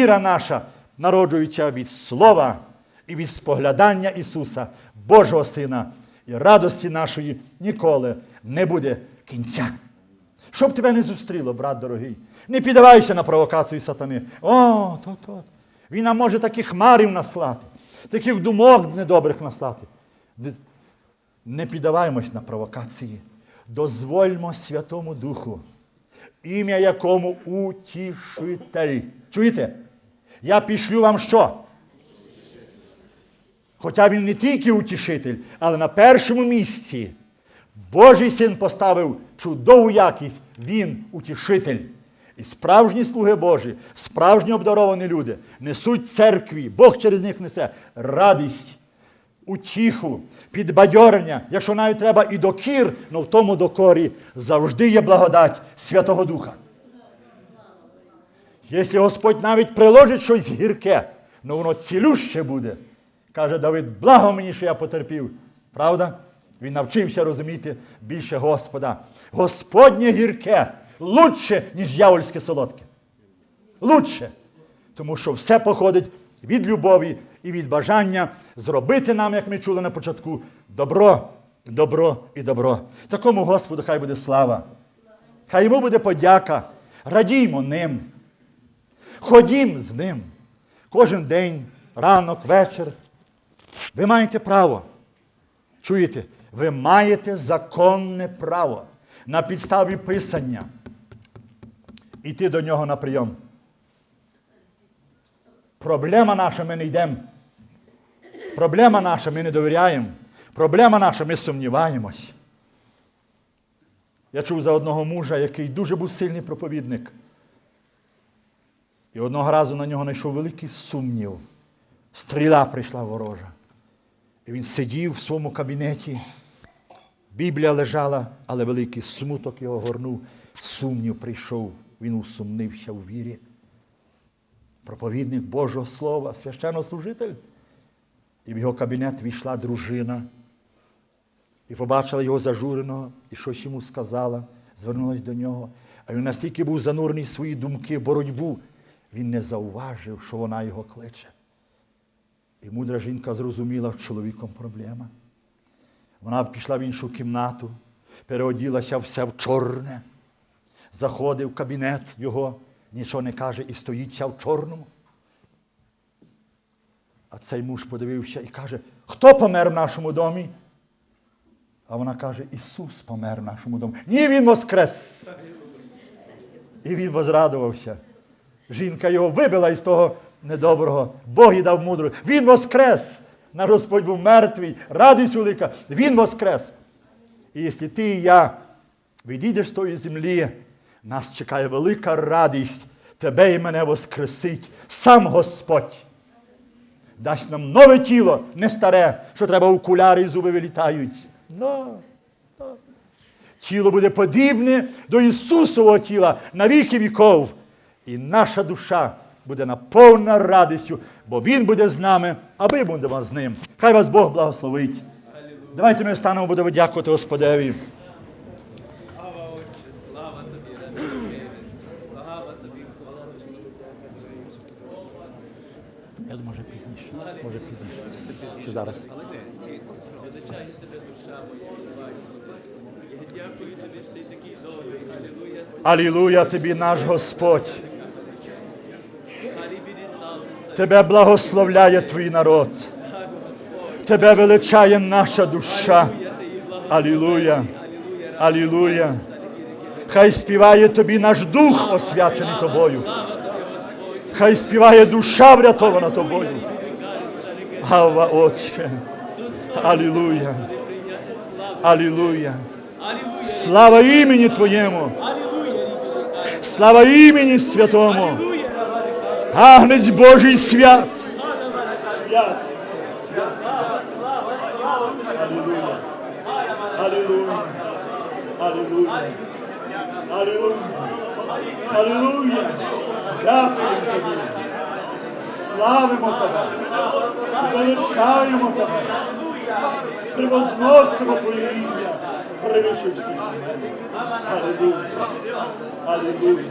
Віра наша народжується від Слова і від споглядання Ісуса, Божого Сина, і радості нашої ніколи не буде кінця. Щоб тебе не зустріло, брат дорогий, не піддавайся на провокацію сатани. О, то, то. Він нам може таких марів наслати, таких думок недобрих наслати. Не- піддаваймось на провокації. Дозвольмо Святому Духу, ім'я якому утішитель. Чуєте? Я пішлю вам що? Хоча він не тільки утішитель, але на першому місці Божий син поставив чудову якість, він утішитель. І справжні слуги Божі, справжні обдаровані люди несуть церкві, Бог через них несе радість, утіху, підбадьорення, якщо навіть треба і докір, але в тому докорі завжди є благодать Святого Духа. Якщо Господь навіть приложить щось гірке, ну воно цілюще буде. Каже Давид, благо мені, що я потерпів. Правда? Він навчився розуміти більше Господа. Господнє гірке лучше, ніж дьявольське солодке. Лучше. Тому що все походить від любові і від бажання зробити нам, як ми чули на початку, добро, добро і добро. Такому Господу хай буде слава. Хай йому буде подяка. Радіймо ним. Ходім з ним. Кожен день, ранок, вечір. Ви маєте право. Чуєте? Ви маєте законне право на підставі писання йти до нього на прийом. Проблема наша, ми не йдемо. Проблема наша, ми не довіряємо. Проблема наша, ми сумніваємось. Я чув за одного мужа, який дуже був сильний проповідник. І одного разу на нього знайшов великий сумнів. Стріла прийшла ворожа. І він сидів в своєму кабінеті. Біблія лежала, але великий смуток його горнув. Сумнів прийшов. Він усумнився у вірі. Проповідник Божого Слова, священнослужитель. І в його кабінет війшла дружина. І побачила його зажуреного, і щось йому сказала, звернулась до нього. А він настільки був занурений в свої думки, боротьбу, він не зауважив, що вона його кличе. І мудра жінка зрозуміла, що чоловіком проблема. Вона пішла в іншу кімнату, переоділася вся в чорне, заходить в кабінет його, нічого не каже і стоїть вся в чорному. А цей муж подивився і каже, хто помер в нашому домі? А вона каже, Ісус помер в нашому домі. Ні, Він воскрес. І він возрадувався. Жінка його вибила із того недоброго. Бог їй дав мудру. Він воскрес. Наш Господь був мертвий, радість велика. Він воскрес. І якщо ти і я відійдеш з тої землі, нас чекає велика радість. Тебе і мене воскресить сам Господь. Дасть нам нове тіло, не старе, що треба окуляри і зуби вилітають. Ну, ну. Тіло буде подібне до Ісусового тіла на віки віков. І наша душа буде наповнена радістю, бо Він буде з нами, а ми будемо з ним. Хай вас Бог благословить. Давайте ми станемо, будемо дякувати Господеві. Тобі, тобі, тобі. Я думаю, може пізніше. Може пізніше. Чи зараз? Але не, ні, величає тебе душа моя, співаю. Я дякую тобі, що ти такий добрий, алілуя, Алілуя тобі, наш Господь. слава біді слава, Тебе благословляє твій народ. Тебе величає наша душа. Алілуя. Алілуя. Хай співає тобі наш дух, освячений тобою. Хай співає душа, врятована тобою. Гава, Отче. Алілуя. Алілуя. Слава імені Твоєму. Слава імені Святому. Агнець Божий свят. Свят. Алілуя. Алілуя. Алілуя. Алілуя. Алілуя. Дякуємо тобі. Славимо тебе. Величаємо тебе. Превозносимо твоє ім'я. Превише всіх імен. Алілуя. Алілуя.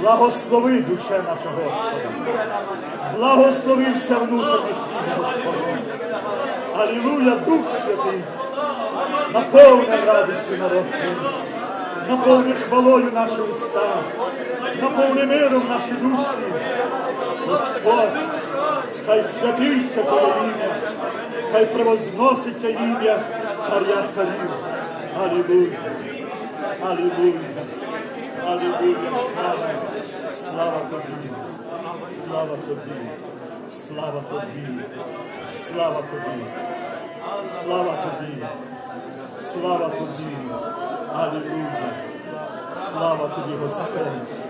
Благослови душе наша Господа, благословився внутрішній Господом. Аллилуйя, Дух Святий, наповни радістю народ твій, наповни хвалою наші уста, наповни миром наші душі, Господь хай святиться Твоє ім'я, хай превозноситься ім'я царя царів. Алілуя, алілуя, алілуя, слава, слава тобі, слава тобі, слава тобі, слава тобі, слава тобі, слава тобі, алілуя, слава тобі, Господь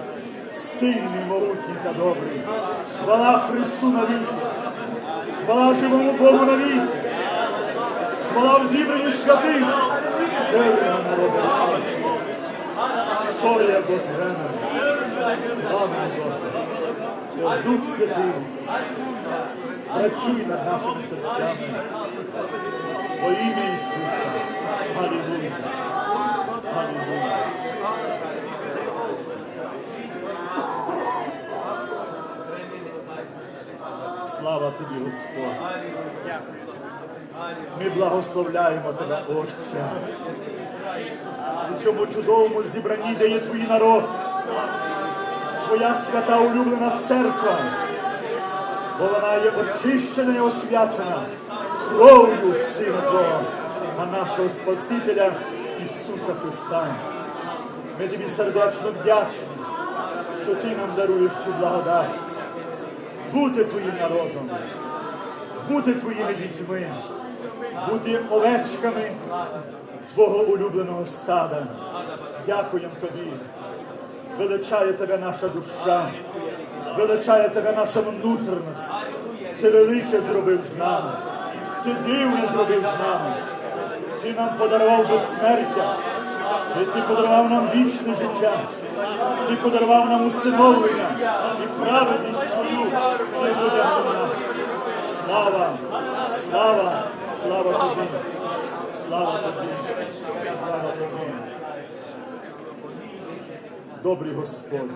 сильний, могутній та добрий. Хвала Христу навіки, хвала живому Богу навіки, хвала в зібранні святих, Керма народи рекорд. Соя Готремер, главний О, Дух Святий, працюй над нашими серцями. Во ім'я Ісуса. Алілуя. Алілуя. Слава тобі, Господь. Ми благословляємо тебе, Отче. У цьому чудовому зібранні, де є твій народ, твоя свята улюблена церква, бо вона є очищена і освячена кров'ю Сина Твого, а нашого Спасителя Ісуса Христа. Ми тобі сердечно вдячні, що ти нам даруєш цю благодать бути твоїм народом, бути твоїми дітьми, бути овечками Твого улюбленого стада. Дякуємо тобі. Величає тебе наша душа, величає тебе наша внутрішність. Ти велике зробив з нами, ти дивне зробив з нами. Ти нам подарував безсмертя, і ти подарував нам вічне життя. Ти подарував нам усиновлення і праведність свою ти зодягнув нас. Слава, слава, слава тобі, слава тобі, слава тобі. Добрий Господь,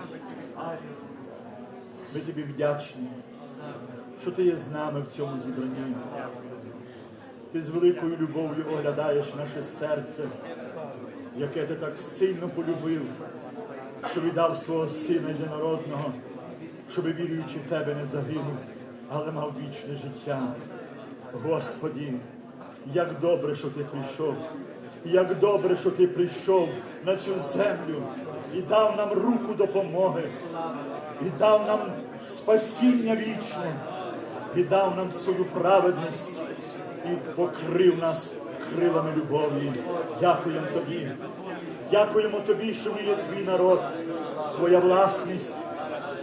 ми тобі вдячні, що ти є з нами в цьому зібранні. Ти з великою любов'ю оглядаєш наше серце, яке ти так сильно полюбив що віддав свого сина єдинородного, щоб віруючи в тебе не загинув, але мав вічне життя. Господі, як добре, що ти прийшов, як добре, що ти прийшов на цю землю і дав нам руку допомоги, і дав нам спасіння вічне, і дав нам свою праведність, і покрив нас крилами любові. Дякуємо тобі. Дякуємо тобі, що ми є твій народ, твоя власність.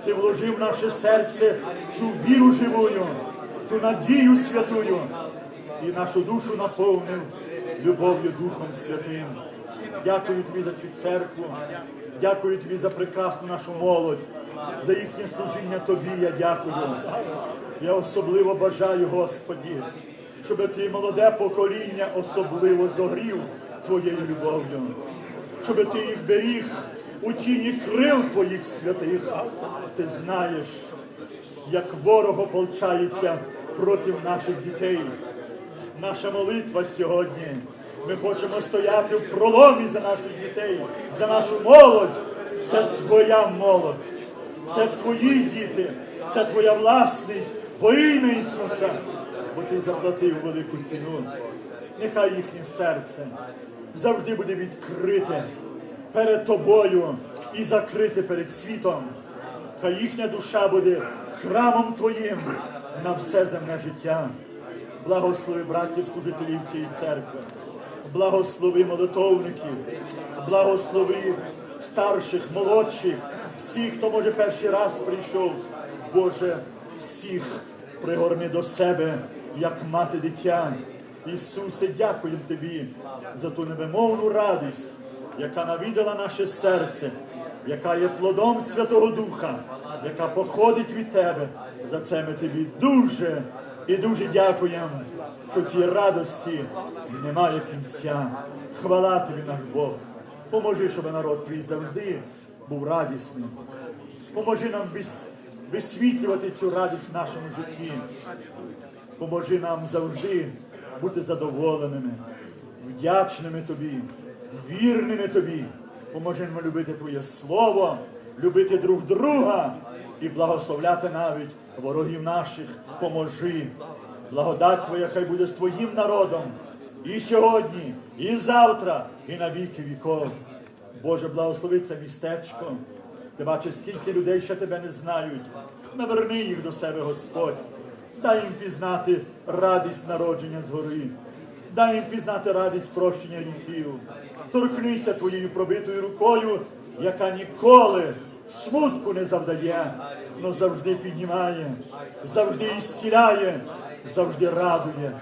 Ти вложив в наше серце цю віру живую, ту надію святую і нашу душу наповнив любов'ю Духом Святим. Дякую тобі за цю церкву, дякую тобі за прекрасну нашу молодь, за їхнє служіння тобі. Я дякую. Я особливо бажаю, Господі, щоб ти молоде покоління особливо зогрів твоєю любов'ю щоб ти їх беріг у тіні крил твоїх святих. Ти знаєш, як ворог ополчається проти наших дітей. Наша молитва сьогодні. Ми хочемо стояти в проломі за наших дітей, за нашу молодь. Це твоя молодь, це твої діти, це твоя власність во ім'я Ісуса, бо ти заплатив велику ціну. Нехай їхнє серце завжди буде відкрите перед тобою і закрите перед світом. Хай їхня душа буде храмом Твоїм на все земне життя. Благослови братів, служителів цієї церкви, благослови молитовників, благослови старших, молодших, всіх, хто може перший раз прийшов. Боже, всіх пригорни до себе, як мати дитя. Ісусе, дякуємо Тобі за ту невимовну радість, яка навідала наше серце, яка є плодом Святого Духа, яка походить від Тебе. За це ми тобі дуже і дуже дякуємо, що цій радості немає кінця. Хвала тобі, наш Бог. Поможи, щоб народ твій завжди був радісним, Поможи нам висвітлювати цю радість в нашому житті. Поможи нам завжди бути задоволеними, вдячними Тобі, вірними Тобі. Поможи нам любити Твоє Слово, любити друг друга і благословляти навіть ворогів наших. Поможи. Благодать Твоя хай буде з Твоїм народом і сьогодні, і завтра, і на віки віков. Боже, благослови це містечко. Ти бачиш, скільки людей ще тебе не знають. Наверни їх до себе, Господь. Дай їм пізнати радість народження згори. Дай їм пізнати радість прощення гріхів. Торкнися твоєю пробитою рукою, яка ніколи смутку не завдає, но завжди піднімає, завжди ісціляє, завжди радує.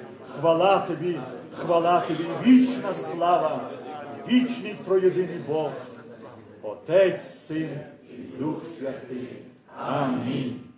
Хвала тобі, хвала тобі, вічна слава, вічний троєдиний Бог, Отець, Син і Дух Святий. Амінь.